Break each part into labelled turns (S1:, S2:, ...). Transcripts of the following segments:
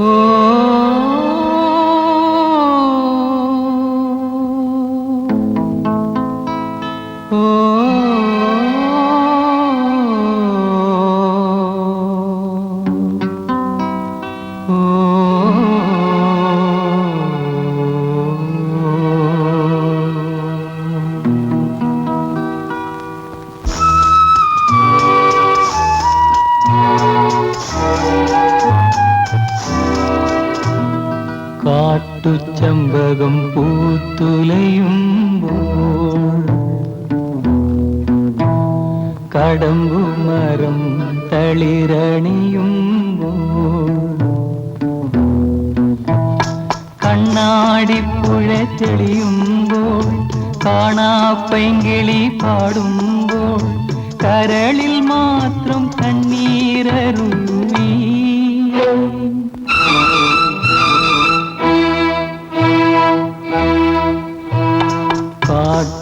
S1: Oh. കാട്ടുചമ്പകം പൂത്തുലയുമ്പോൾ കടമ്പുമരം തളിരണിയുമ്പോൾ Kannadipuzha തെളിയുമ്പോൾ കാണാപ്പൈങ്കിളി പാടുമ്പോൾ കരളിൽ മാത്രം കണ്ണീരരുവീ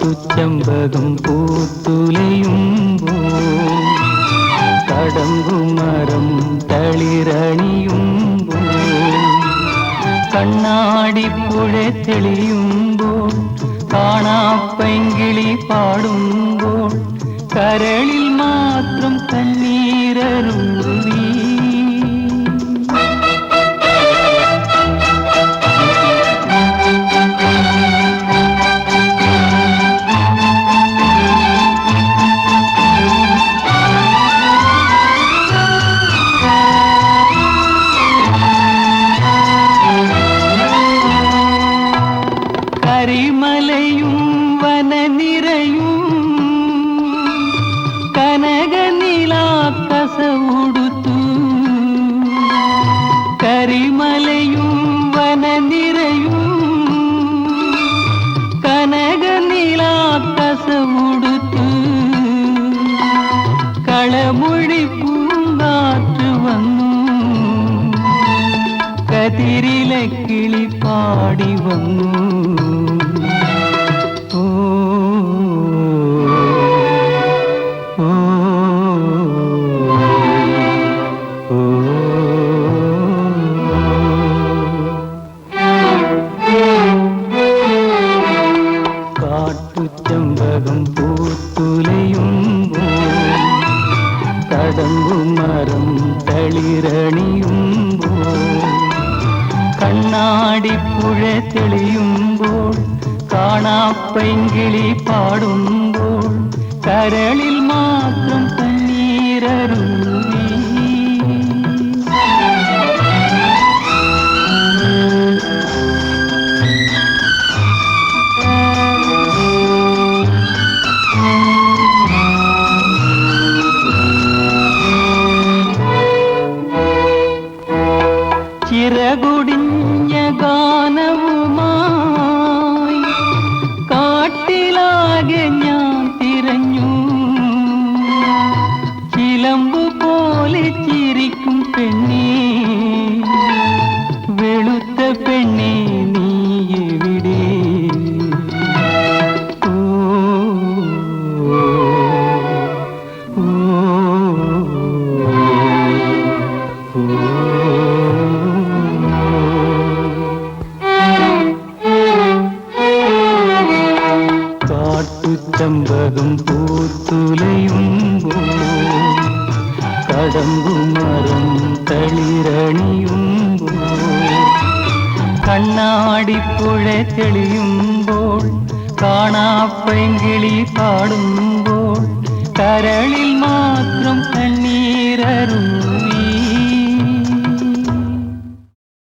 S1: കാട്ടുചമ്പകം പൂത്തുലയുമ്പോ കടമ്പുമരം തളിരണിയുമ്പോ കണ്ണാടിപ്പുഴ തെളിയുമ്പോൾ കാണാപ്പെങ്കിളി പാടുമ്പോൾ കരളിൽ മാത്രം കണ്ണീരരുവീ കരിമലയും വനനിരയും കനകനിലാക്കസവുടുത്തു. കരിമലയും വനനിരയും കനകനിലാക്കസവുടുത്തു. കളമൊഴി പൂങ്കാറ്റ് വന്നു. കതിരിലെ കിളി പാടി വന്നു. പൂത്തുലയുമ്പോൾ കടമ്പുമരം തളിരണിയുമ്പോൾ കണ്ണാടിപ്പുഴ തെളിയുമ്പോൾ കാണാപ്പൈങ്കിളി പാടുമ്പോൾ കരളിൽ മാത്രം കണ്ണീരരുവീ போலே சிரிக்கும் பெண்ணே. வெளுத்த பெண்ணே நீ எவிடே காட்டு சம்பகம் பூத்துலையும் போ കടമ്പുമരം തളിരണിയുമ്പോൾ കണ്ണാടിപ്പുഴ തെളിയുമ്പോൾ കാണാപ്പെങ്കിളി പാടുമ്പോൾ കരളിൽ മാത്രം കണ്ണീരരുവീ